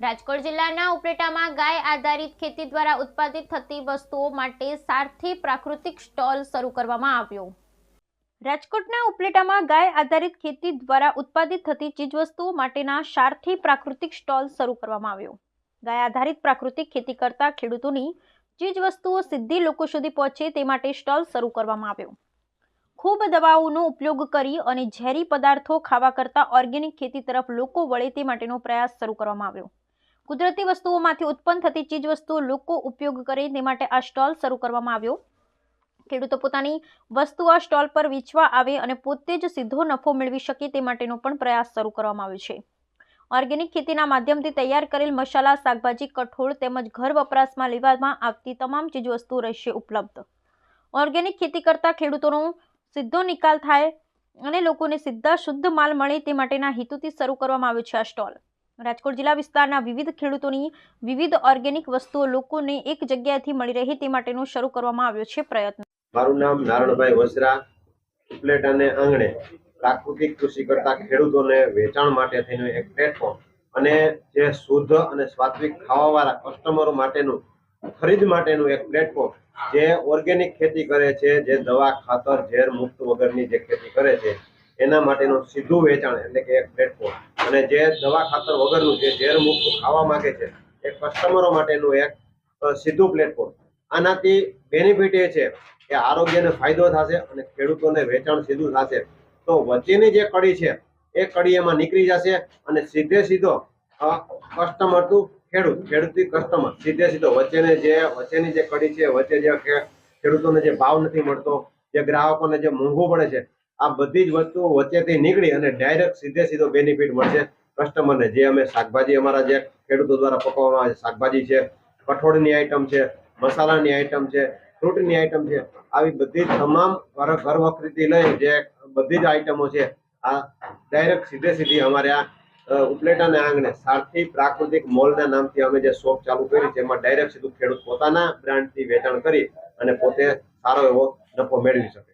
રાજકોટ જિલ્લાના ઉપલેટામાં ગાય આધારિત ખેતી દ્વારા ઉત્પાદિત થતી વસ્તુઓ માટે સારથી પ્રાકૃતિક સ્ટોલ શરૂ કરવામાં આવ્યો. રાજકોટના ઉપલેટામાં ગાય આધારિત ખેતી દ્વારા ઉત્પાદિત થતી ચીજવસ્તુઓ માટેના સારથી પ્રાકૃતિક સ્ટોલ શરૂ કરવામાં આવ્યો. ગાય આધારિત પ્રાકૃતિક ખેતી કરતા ખેડૂતોની ચીજવસ્તુઓ સીધી લોકો સુધી પહોંચે તે માટે સ્ટોલ શરૂ કરવામાં આવ્યો. ખૂબ દવાઓનો ઉપયોગ કરી અને ઝેરી પદાર્થો ખાવા કરતાં ઓર્ગેનિક ખેતી તરફ લોકો વળે તે માટેનો પ્રયાસ શરૂ કરવામાં આવ્યો. કુદરતી વસ્તુઓમાંથી ઉત્પન્ન થતી ચીજવસ્તુઓ લોકો ઉપયોગ કરે તે માટે આ સ્ટોલ શરૂ કરવામાં આવ્યો. ખેડૂતો પોતાની વસ્તુ આ સ્ટોલ પર વેચવા આવે અને પોતે જ સીધો નફો મેળવી શકે તે માટેનો પણ પ્રયાસ શરૂ કરવામાં આવ્યો છે. ઓર્ગેનિક ખેતીના માધ્યમથી તૈયાર કરેલ મસાલા, શાકભાજી, કઠોળ તેમજ ઘર વપરાશમાં લેવામાં આવતી તમામ ચીજવસ્તુઓ રહેશે ઉપલબ્ધ. ઓર્ગેનિક ખેતી કરતા ખેડૂતોનો સીધો નિકાલ થાય અને લોકોને સીધા શુદ્ધ માલ મળે તે માટેના હેતુથી શરૂ કરવામાં આવ્યો છે આ સ્ટોલ. રાજકોટ જિલ્લા વિસ્તારના વિવિધ ખેડૂતોની વિવિધ ઓર્ગેનિક વસ્તુઓ લોકોને એક જગ્યાએથી મળી રહે તે માટેનો શરૂ કરવામાં આવ્યો છે પ્રયત્ન. મારું નામ નારણભાઈ વસરા ઉપલેટાને આંગણે પ્રાકૃતિક કૃષિ કરતા ખેડૂતોને વેચાણ માટે થઈને એક પ્લેટફોર્મ અને જે શુદ્ધ અને સ્વાત્વિક ખાવાવાળા કસ્ટમરો માટેનું, ખરીદ માટેનું એક પ્લેટફોર્મ જે ઓર્ગેનિક ખેતી કરે છે, જે દવા, ખાતર, ઝેર, મુક્ત વગરની જે ખેતી કરે છે, એના માટેનું સીધું વેચાણ એટલે કે એક પ્લેટફોર્મ અને જે દવા ખાતર વગરનું જે ઝેર મુક્ત ખાવા માંગે છે, એ કસ્ટમરો માટેનું એક સીધું પ્લેટફોર્મ આનાથી બેનિફિટ એ છે કે આરોગ્યને ફાયદો થશે અને ખેડૂતોને વેચાણ સીધું થશે. તો વચ્ચેની જે કડી છે, એ કડી એમાં નીકળી જશે અને સીધે સીધો કસ્ટમર ટુ ખેડૂત, ખેડૂતથી કસ્ટમર સીધે સીધો વચ્ચેને જે, વચ્ચેની જે કડી છે, વચ્ચે જે ખેડૂતોને જે ભાવ નથી મળતો, જે ગ્રાહકોને જે મોંઘું પડે છે આ બધી જ વસ્તુઓ વચ્ચેથી નીકળી અને ડાયરેક્ટ સીધે સીધો બેનિફિટ મળશે. કસ્ટમરને જે અમે શાકભાજી અમારા જે ખેડૂતો દ્વારા પકવવામાં આવે છે, શાકભાજી છે, કઠોળની આઈટમ છે, મસાલાની આઈટમ છે, ફ્રૂટની આઈટમ છે, આવી બધી તમામ ઘર વખરીથી લઈ જે બધી જ આઈટમો છે, આ ડાયરેક્ટ સીધે સીધી અમારે આ ઉપલેટાના આંગણે સારથી પ્રાકૃતિક મોલના નામથી અમે જે શોપ ચાલુ કરી છે, એમાં ડાયરેક્ટ સીધું ખેડૂત પોતાના બ્રાન્ડથી વેચાણ કરી અને પોતે સારો એવો નફો મેળવી શકે.